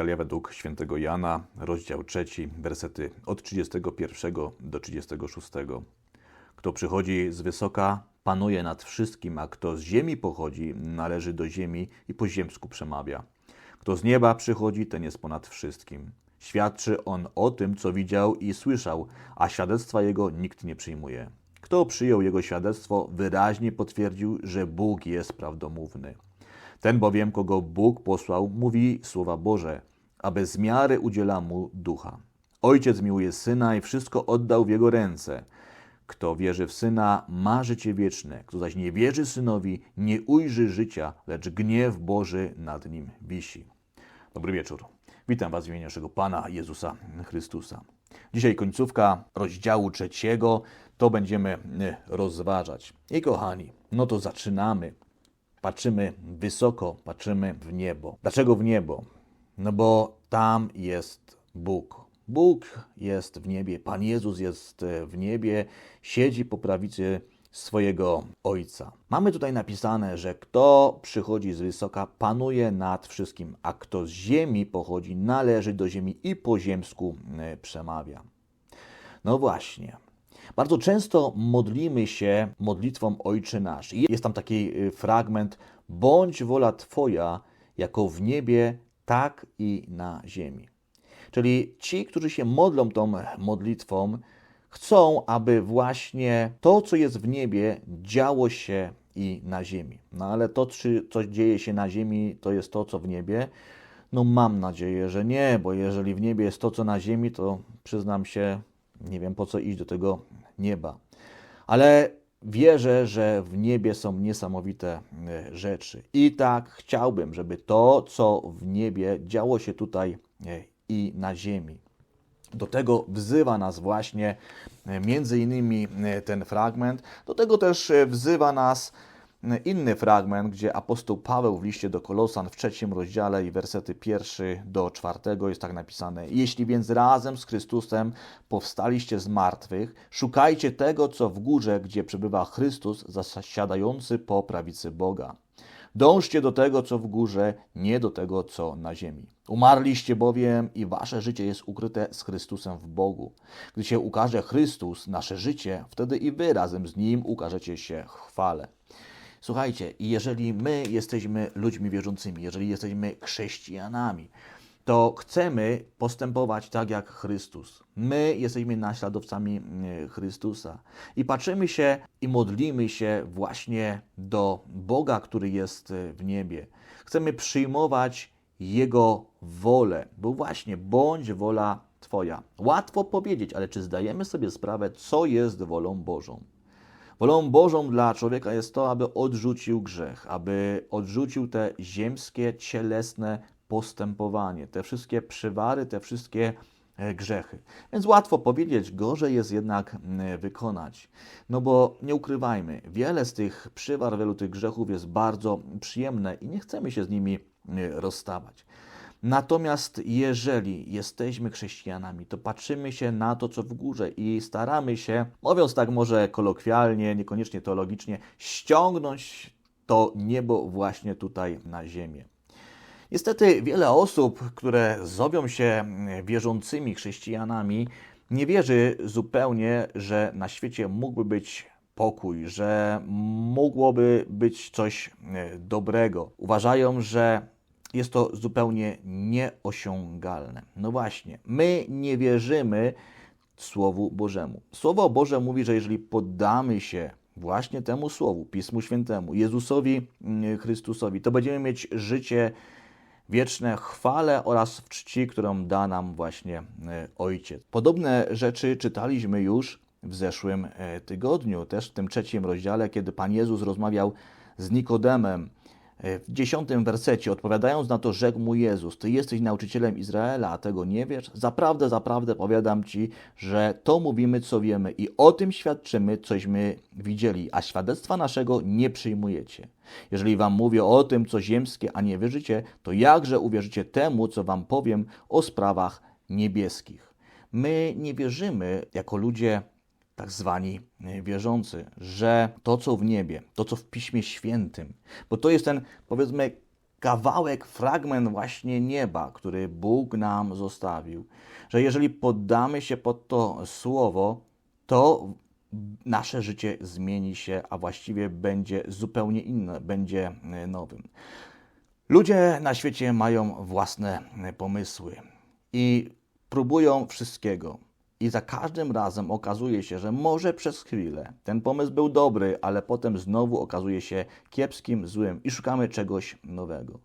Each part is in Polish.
Ewangelia według świętego Jana, rozdział 3, wersety od 31 do 36. Kto przychodzi z wysoka, panuje nad wszystkim, a kto z ziemi pochodzi, należy do ziemi i po ziemsku przemawia. Kto z nieba przychodzi, ten jest ponad wszystkim. Świadczy on o tym, co widział i słyszał, a świadectwa jego nikt nie przyjmuje. Kto przyjął jego świadectwo, wyraźnie potwierdził, że Bóg jest prawdomówny. Ten bowiem, kogo Bóg posłał, mówi słowa Boże, aby z miary udziela mu ducha. Ojciec miłuje syna i wszystko oddał w jego ręce. Kto wierzy w syna, ma życie wieczne. Kto zaś nie wierzy synowi, nie ujrzy życia, lecz gniew Boży nad nim wisi. Dobry wieczór. Witam Was w imieniu naszego Pana Jezusa Chrystusa. Dzisiaj końcówka rozdziału trzeciego, to będziemy y, rozważać. I kochani, no to zaczynamy. Patrzymy wysoko, patrzymy w niebo. Dlaczego w niebo? No bo tam jest Bóg. Bóg jest w niebie, Pan Jezus jest e, w niebie, siedzi po prawicy swojego Ojca. Mamy tutaj napisane, że kto przychodzi z wysoka, panuje nad wszystkim, a kto z ziemi pochodzi, należy do ziemi i po ziemsku e, przemawia. No właśnie. Bardzo często modlimy się modlitwą Ojcze Nasz. Jest tam taki y, fragment: Bądź wola Twoja, jako w niebie, tak i na ziemi. Czyli ci, którzy się modlą tą modlitwą, chcą, aby właśnie to, co jest w niebie, działo się i na ziemi. No ale to, czy coś dzieje się na ziemi, to jest to, co w niebie. No mam nadzieję, że nie, bo jeżeli w niebie jest to, co na ziemi, to przyznam się, nie wiem po co iść do tego nieba. Ale wierzę, że w niebie są niesamowite e, rzeczy. I tak chciałbym, żeby to, co w niebie, działo się tutaj e, i na ziemi. Do tego wzywa nas właśnie e, między innymi ten fragment. Do tego też wzywa nas inny fragment, gdzie apostoł Paweł w liście do Kolosan w trzecim rozdziale i wersety pierwszy do czwartego jest tak napisane: Jeśli więc razem z Chrystusem powstaliście z martwych, szukajcie tego, co w górze, gdzie przebywa Chrystus, zasiadający po prawicy Boga. Dążcie do tego, co w górze, nie do tego, co na ziemi. Umarliście bowiem i wasze życie jest ukryte z Chrystusem w Bogu. Gdy się ukaże Chrystus, nasze życie, wtedy i wy razem z Nim ukażecie się chwale. Słuchajcie, jeżeli my jesteśmy ludźmi wierzącymi, jeżeli jesteśmy chrześcijanami, to chcemy postępować tak jak Chrystus. My jesteśmy naśladowcami mm, Chrystusa i patrzymy się i modlimy się właśnie do Boga, który jest e, w niebie. Chcemy przyjmować Jego wolę, bo właśnie bądź wola Twoja. Łatwo powiedzieć, ale czy zdajemy sobie sprawę, co jest wolą Bożą? Wolą Bożą dla człowieka jest to, aby odrzucił grzech, aby odrzucił te ziemskie, cielesne postępowanie, te wszystkie przywary, te wszystkie e, grzechy. Więc łatwo powiedzieć, gorzej jest jednak wykonać. No bo nie ukrywajmy, wiele z tych przywar, wielu tych grzechów jest bardzo przyjemne i nie chcemy się z nimi rozstawać. Natomiast jeżeli jesteśmy chrześcijanami, to patrzymy się na to, co w górze i staramy się, mówiąc tak może kolokwialnie, niekoniecznie teologicznie, ściągnąć to niebo właśnie tutaj na ziemię. Niestety wiele osób, które zowią się wierzącymi chrześcijanami, nie wierzy zupełnie, że na świecie mógłby być pokój, że mogłoby być coś dobrego. Uważają, że jest to zupełnie nieosiągalne. No właśnie, my nie wierzymy Słowu Bożemu. Słowo Boże mówi, że jeżeli poddamy się właśnie temu Słowu, Pismu Świętemu, Jezusowi mm, Chrystusowi, to będziemy mieć życie wieczne chwale oraz w czci, którą da nam właśnie e, Ojciec. Podobne rzeczy czytaliśmy już w zeszłym e, tygodniu, też w tym trzecim rozdziale, kiedy Pan Jezus rozmawiał z Nikodemem, w dziesiątym wersecie, odpowiadając na to, rzekł mu Jezus: Ty jesteś nauczycielem Izraela, a tego nie wiesz? Zaprawdę, zaprawdę powiadam ci, że to mówimy, co wiemy, i o tym świadczymy, cośmy widzieli, a świadectwa naszego nie przyjmujecie. Jeżeli wam mówię o tym, co ziemskie, a nie wierzycie, to jakże uwierzycie temu, co wam powiem o sprawach niebieskich? My nie wierzymy jako ludzie tak zwani e, wierzący, że to, co w niebie, to, co w Piśmie Świętym, bo to jest ten, powiedzmy, kawałek, fragment właśnie nieba, który Bóg nam zostawił. Że jeżeli poddamy się pod to słowo, to nasze życie zmieni się, a właściwie będzie zupełnie inne, będzie e, nowym. Ludzie na świecie mają własne e, pomysły i próbują wszystkiego. I za każdym razem okazuje się, że może przez chwilę ten pomysł był dobry, ale potem znowu okazuje się kiepskim, złym i szukamy czegoś nowego.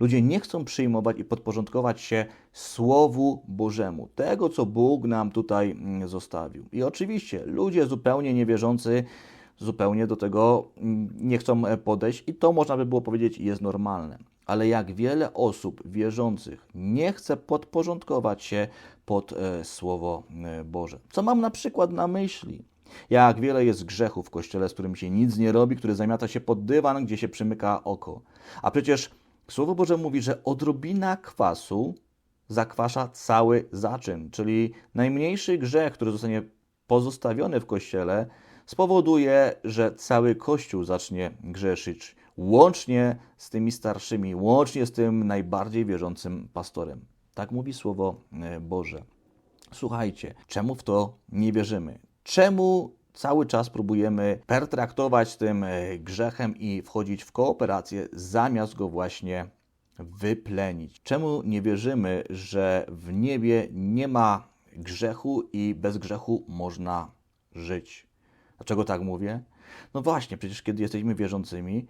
Ludzie nie chcą przyjmować i podporządkować się Słowu Bożemu, tego, co Bóg nam tutaj mm, zostawił. I oczywiście ludzie zupełnie niewierzący zupełnie do tego mm, nie chcą e, podejść, i to można by było powiedzieć jest normalne. Ale jak wiele osób wierzących nie chce podporządkować się pod e, Słowo e, Boże. Co mam na przykład na myśli? Jak wiele jest grzechów w kościele, z którym się nic nie robi, który zamiata się pod dywan, gdzie się przymyka oko. A przecież Słowo Boże mówi, że odrobina kwasu zakwasza cały zaczyn, czyli najmniejszy grzech, który zostanie pozostawiony w kościele, spowoduje, że cały kościół zacznie grzeszyć, łącznie z tymi starszymi, łącznie z tym najbardziej wierzącym pastorem. Tak mówi Słowo e, Boże. Słuchajcie, czemu w to nie wierzymy? Czemu cały czas próbujemy pertraktować tym e, grzechem i wchodzić w kooperację, zamiast go właśnie wyplenić? Czemu nie wierzymy, że w niebie nie ma grzechu i bez grzechu można żyć? Dlaczego tak mówię? No właśnie, przecież kiedy jesteśmy wierzącymi,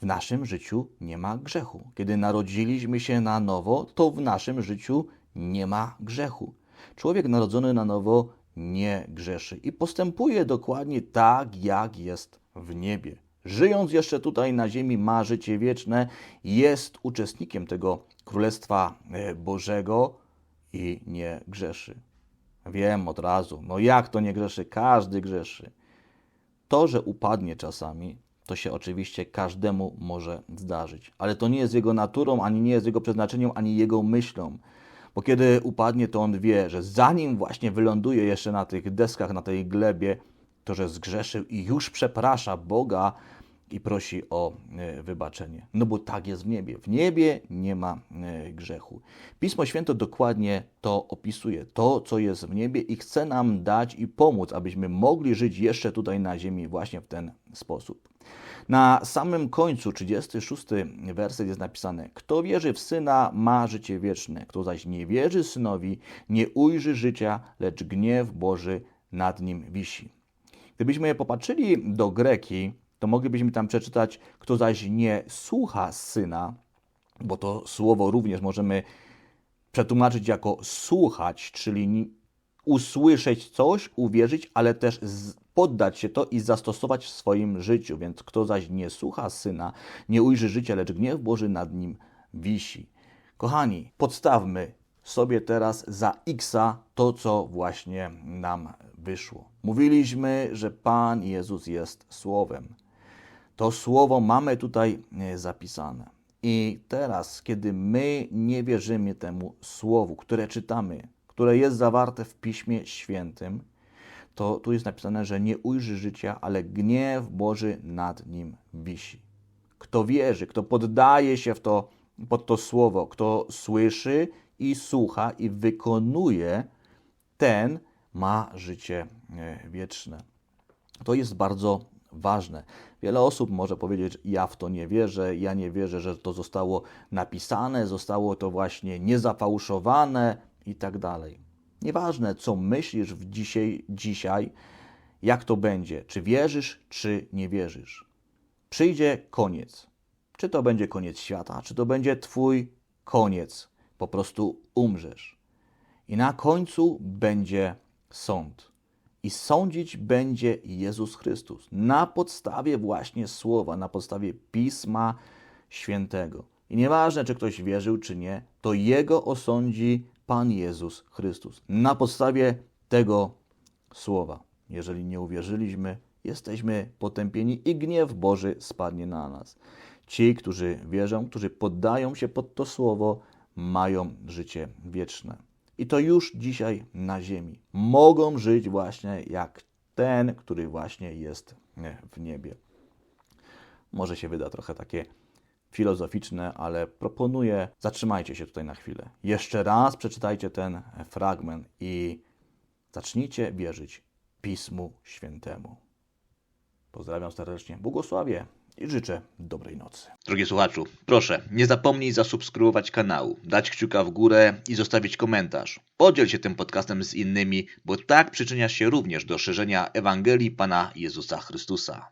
w naszym życiu nie ma grzechu. Kiedy narodziliśmy się na nowo, to w naszym życiu nie ma grzechu. Człowiek narodzony na nowo nie grzeszy i postępuje dokładnie tak, jak jest w niebie. Żyjąc jeszcze tutaj na ziemi, ma życie wieczne, jest uczestnikiem tego Królestwa e, Bożego i nie grzeszy. Wiem od razu, no jak to nie grzeszy? Każdy grzeszy. To, że upadnie czasami, to się oczywiście każdemu może zdarzyć. Ale to nie jest jego naturą, ani nie jest jego przeznaczeniem, ani jego myślą. Bo kiedy upadnie, to on wie, że zanim właśnie wyląduje jeszcze na tych deskach, na tej glebie, to że zgrzeszył i już przeprasza Boga i prosi o e, wybaczenie. No bo tak jest w niebie. W niebie nie ma e, grzechu. Pismo Święto dokładnie to opisuje, to co jest w niebie i chce nam dać i pomóc, abyśmy mogli żyć jeszcze tutaj na ziemi właśnie w ten sposób. Na samym końcu, 36 werset jest napisane: Kto wierzy w syna, ma życie wieczne, kto zaś nie wierzy synowi, nie ujrzy życia, lecz gniew Boży nad nim wisi. Gdybyśmy popatrzyli do greki, to moglibyśmy tam przeczytać, kto zaś nie słucha syna, bo to słowo również możemy przetłumaczyć jako słuchać, czyli usłyszeć coś, uwierzyć, ale też poddać się to i zastosować w swoim życiu. Więc kto zaś nie słucha syna, nie ujrzy życia, lecz gniew Boży nad nim wisi. Kochani, podstawmy sobie teraz za Xa to, co właśnie nam wyszło. Mówiliśmy, że Pan Jezus jest Słowem. To Słowo mamy tutaj e, zapisane. I teraz, kiedy my nie wierzymy temu Słowu, które czytamy, które jest zawarte w Piśmie Świętym, to tu jest napisane, że nie ujrzy życia, ale gniew Boży nad nim wisi. Kto wierzy, kto poddaje się w to, pod to słowo, kto słyszy i słucha i wykonuje, ten ma życie e, wieczne. To jest bardzo ważne. Wiele osób może powiedzieć: Ja w to nie wierzę, ja nie wierzę, że to zostało napisane, zostało to właśnie niezafałszowane i tak dalej. Nieważne, co myślisz w dzisiaj, dzisiaj, jak to będzie, czy wierzysz, czy nie wierzysz. Przyjdzie koniec. Czy to będzie koniec świata, czy to będzie Twój koniec. Po prostu umrzesz. I na końcu będzie sąd. I sądzić będzie Jezus Chrystus na podstawie właśnie słowa, na podstawie Pisma Świętego. I nieważne, czy ktoś wierzył, czy nie, to Jego osądzi Pan Jezus Chrystus. Na podstawie tego słowa, jeżeli nie uwierzyliśmy, jesteśmy potępieni i gniew Boży spadnie na nas. Ci, którzy wierzą, którzy poddają się pod to słowo, mają życie wieczne. I to już dzisiaj na ziemi. Mogą żyć właśnie jak ten, który właśnie jest w niebie. Może się wyda trochę takie filozoficzne, ale proponuję, zatrzymajcie się tutaj na chwilę. Jeszcze raz przeczytajcie ten fragment i zacznijcie wierzyć Pismu Świętemu. Pozdrawiam serdecznie, błogosławię i życzę dobrej nocy. Drogi słuchaczu, proszę, nie zapomnij zasubskrybować kanału, dać kciuka w górę i zostawić komentarz. Podziel się tym podcastem z innymi, bo tak przyczyniasz się również do szerzenia Ewangelii Pana Jezusa Chrystusa.